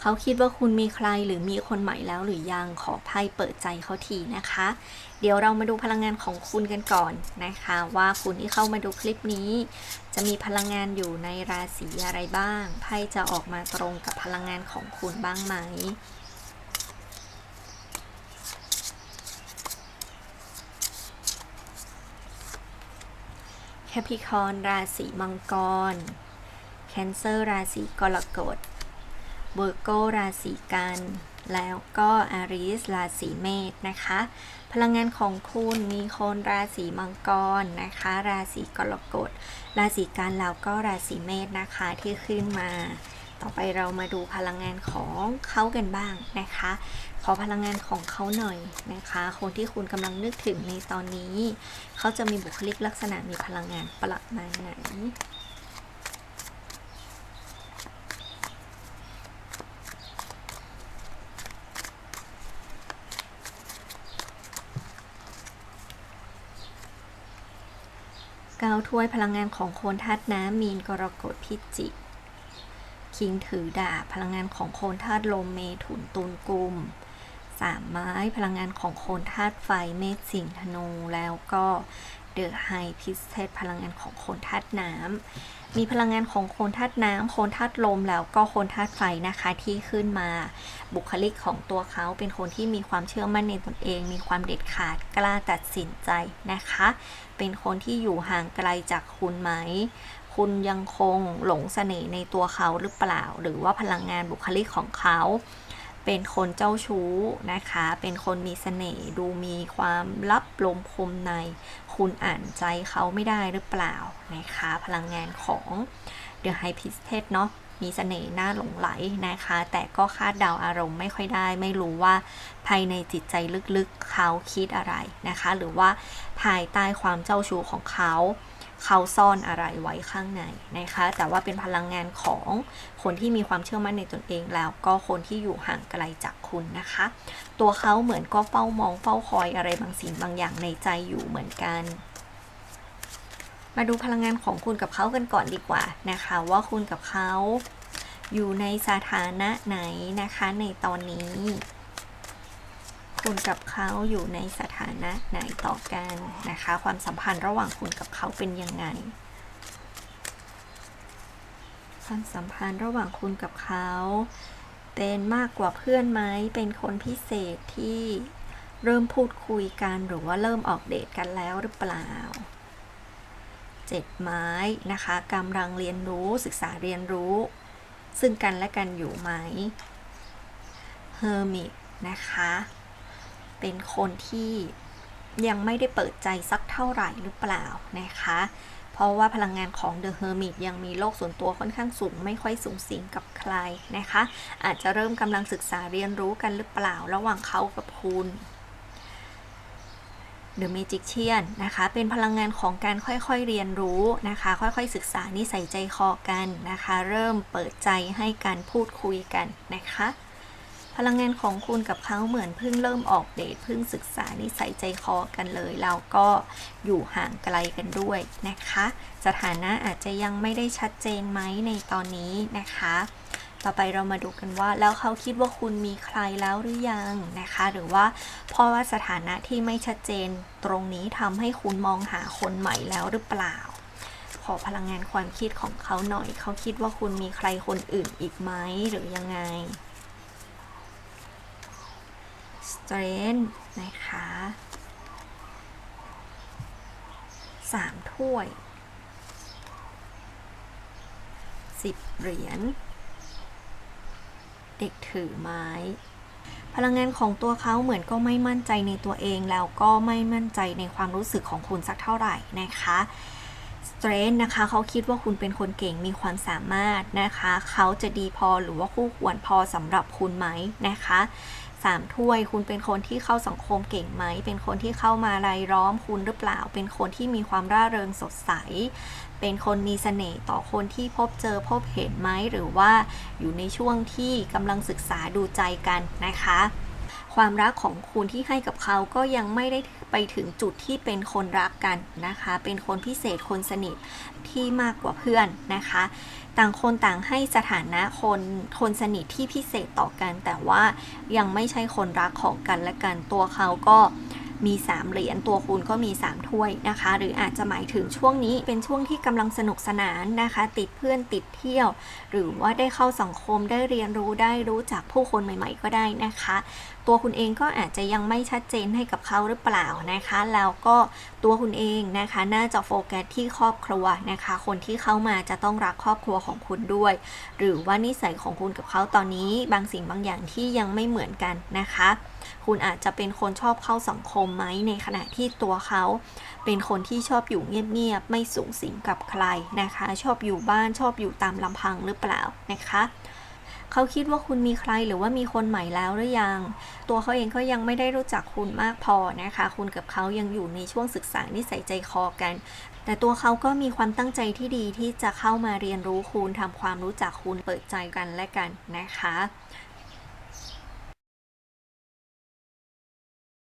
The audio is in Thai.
เขาคิดว่าคุณมีใครหรือมีคนใหม่แล้วหรือยังขอไพ่เปิดใจเขาทีนะคะ เดี๋ยวเรามาดูพลังงานของคุณกันก่อนนะคะ ว่าคุณที่เข้ามาดูคลิปนี้ จะมีพลังงานอยู่ในราศีอะไรบ้างไพ่จะออกมาตรงกับพลังงานของคุณบ้างไหมแคปิคอนราศีมังกร แคนเซอร์ราศีกรกฎ เวอร์โกราศีกัน แล้วก็อาริสราศีเมษนะคะ พลังงานของคุณมีคนราศีมังกรนะคะ ราศีกรกฎ ราศีกันแล้วก็ราศีเมษนะคะที่ขึ้นมา ต่อไปเรามาดูพลังงานของเขากันบ้างนะคะ ขอพลังงานของเขาหน่อยนะคะ คนที่คุณกำลังนึกถึงในตอนนี้ เขาจะมีบุคลิกลักษณะมีพลังงานประมาณไหน เก้าถ้วยพลังงานของโคนธาตุน้ำมีนกรกฎพิจิกคิงถือดาบพลังงานของโคนธาตุลมเมถุนตุลกุมสามไม้พลังงานของโคนธาตุไฟเมษสิงธนูแล้วก็ เดอะไฮพิสเทสพลังงานของโคนธาตุน้ำมีพลังงานของโคนธาตุน้ำโคนธาตุลมแล้วก็โคนธาตุไฟนะคะที่ขึ้นมาบุคลิกของตัวเขาเป็นคนที่มีความเชื่อมั่นในตนเอง มีความเด็ดขาดกล้าตัดสินใจนะคะ เป็นคนที่อยู่ห่างไกลจากคุณไหมคุณยังคงหลงเสน่ห์ในตัวเขาหรือเปล่า หรือว่าพลังงานบุคลิกของเขา เป็นคนเจ้าชู้นะคะ เป็นคนมีเสน่ห์ดูมีความลับลมคมใน คุณอ่านใจเขาไม่ได้หรือเปล่านะคะ พลังงานของ The High Priestess เนาะ มีเสน่ห์น่าหลงไหลนะคะ แต่ก็คาดเดาอารมณ์ไม่ค่อยได้ ไม่รู้ว่าภายในจิตใจลึกๆเขาคิดอะไรนะคะ หรือว่าภายใต้ความเจ้าชู้ของเขา เขาซ่อนอะไรไว้ข้างในนะคะ แต่ว่าเป็นพลังงานของคนที่มีความเชื่อมั่นในตนเองแล้วก็คนที่อยู่ห่างไกลจากคุณนะคะ ตัวเขาเหมือนก็เฝ้ามองเฝ้าคอยอะไรบางสิ่งบางอย่างในใจอยู่เหมือนกัน มาดูพลังงานของคุณกับเขากันก่อนดีกว่านะคะ ว่าคุณกับเขาอยู่ในสถานะไหนนะคะในตอนนี้ คุณกับเขาอยู่ในสถานะไหนต่อกันนะคะ ความสัมพันธ์ระหว่างคุณกับเขาเป็นยังไง ความสัมพันธ์ระหว่างคุณกับเขาเป็นมากกว่าเพื่อนไหมเป็นคนพิเศษที่เริ่มพูดคุยกันหรือว่าเริ่มออกเดทกันแล้วหรือเปล่า เจ็ดไม้นะคะกำลังเรียนรู้ศึกษาเรียนรู้ ซึ่งกันและกันอยู่ไหมเฮอร์มิตนะคะ เป็นคนที่ยังไม่ได้เปิดใจสักเท่าไหร่หรือเปล่านะคะ เพราะว่าพลังงานของ The Hermit ยังมีโลกส่วนตัวค่อนข้างสูง ไม่ค่อยสูงสิงกับใครนะคะ อาจจะเริ่มกำลังศึกษาเรียนรู้กันหรือเปล่าระหว่างเขากับคุณ The Magician นะคะ เป็นพลังงานของการค่อยๆเรียนรู้นะคะ ค่อยๆศึกษานิสัยใจคอกันนะคะ เริ่มเปิดใจให้การพูดคุยกันนะคะ พลังงานของคุณกับเขาเหมือนเพิ่งเริ่มออกเดทเพิ่งศึกษานิสัยใจคอกันเลยแล้วก็อยู่ห่างไกลกันด้วยนะคะ สถานะอาจจะยังไม่ได้ชัดเจนไหมในตอนนี้นะคะ ต่อไปเรามาดูกันว่า แล้วเขาคิดว่าคุณมีใครแล้วหรือยังนะคะ หรือว่าเพราะว่าสถานะที่ไม่ชัดเจนตรงนี้ทำให้คุณมองหาคนใหม่แล้วหรือเปล่า ขอพลังงานความคิดของเขาหน่อย เขาคิดว่าคุณมีใครคนอื่นอีกไหมหรือยังไง strength นะคะสามถ้วยสิบเหรียญ เด็กถือไม้ พลังงานของตัวเขาเหมือนก็ไม่มั่นใจในตัวเองแล้วก็ไม่มั่นใจในความรู้สึกของคุณสักเท่าไหร่นะคะสเตรนนะคะเขาคิดว่าคุณเป็นคนเก่งมีความสามารถนะคะ เขาจะดีพอหรือว่าคู่ควรพอสำหรับคุณไหมนะคะ สามถ้วย คุณเป็นคนที่เข้าสังคมเก่งไหม เป็นคนที่เข้ามารายล้อมคุณหรือเปล่า เป็นคนที่มีความร่าเริงสดใส เป็นคนมีเสน่ห์ต่อคนที่พบเจอพบเห็นไหม หรือว่าอยู่ในช่วงที่กำลังศึกษาดูใจกันนะคะ ความรักของคุณที่ให้กับเขาก็ยังไม่ได้ไปถึงจุดที่เป็นคนรักกันนะคะ เป็นคนพิเศษคนสนิทที่มากกว่าเพื่อนนะคะ ต่างคนต่างให้สถานะคนคนสนิทที่พิเศษต่อกัน แต่ว่ายังไม่ใช่คนรักของกันและกันตัวเขาก็ มีสามเหรียญตัวคุณก็มีสามถ้วยนะคะ หรืออาจจะหมายถึงช่วงนี้เป็นช่วงที่กำลังสนุกสนานนะคะ ติดเพื่อนติดเที่ยว หรือว่าได้เข้าสังคมได้เรียนรู้ได้รู้จักผู้คนใหม่ๆ ก็ได้นะคะ ตัวคุณเองก็อาจจะยังไม่ชัดเจนให้กับเขาหรือเปล่านะคะ แล้วก็ตัวคุณเองนะคะน่าจะโฟกัสที่ครอบครัวนะคะ คนที่เข้ามาจะต้องรักครอบครัวของคุณด้วย หรือว่านิสัยของคุณกับเขาตอนนี้บางสิ่งบางอย่างที่ยังไม่เหมือนกันนะคะ คุณอาจจะเป็นคนชอบเข้าสังคมมไหมในขณะที่ตัวเขาเป็นคนที่ชอบอยู่เงียบๆไม่สูงสิงกับใครนะคะ ชอบอยู่บ้านชอบอยู่ตามลำพังหรือเปล่านะคะเขาคิดว่าคุณมีใครหรือว่ามีคนใหม่แล้วหรือยัง ตัวเขาเองก็ยังไม่ได้รู้จักคุณมากพอนะคะ คุณกับเขายังอยู่ในช่วงศึกษานิสัยใจคอกัน แต่ตัวเขาก็มีความตั้งใจที่ดีที่จะเข้ามาเรียนรู้คุณทำความรู้จักคุณเปิดใจกันและกันนะคะ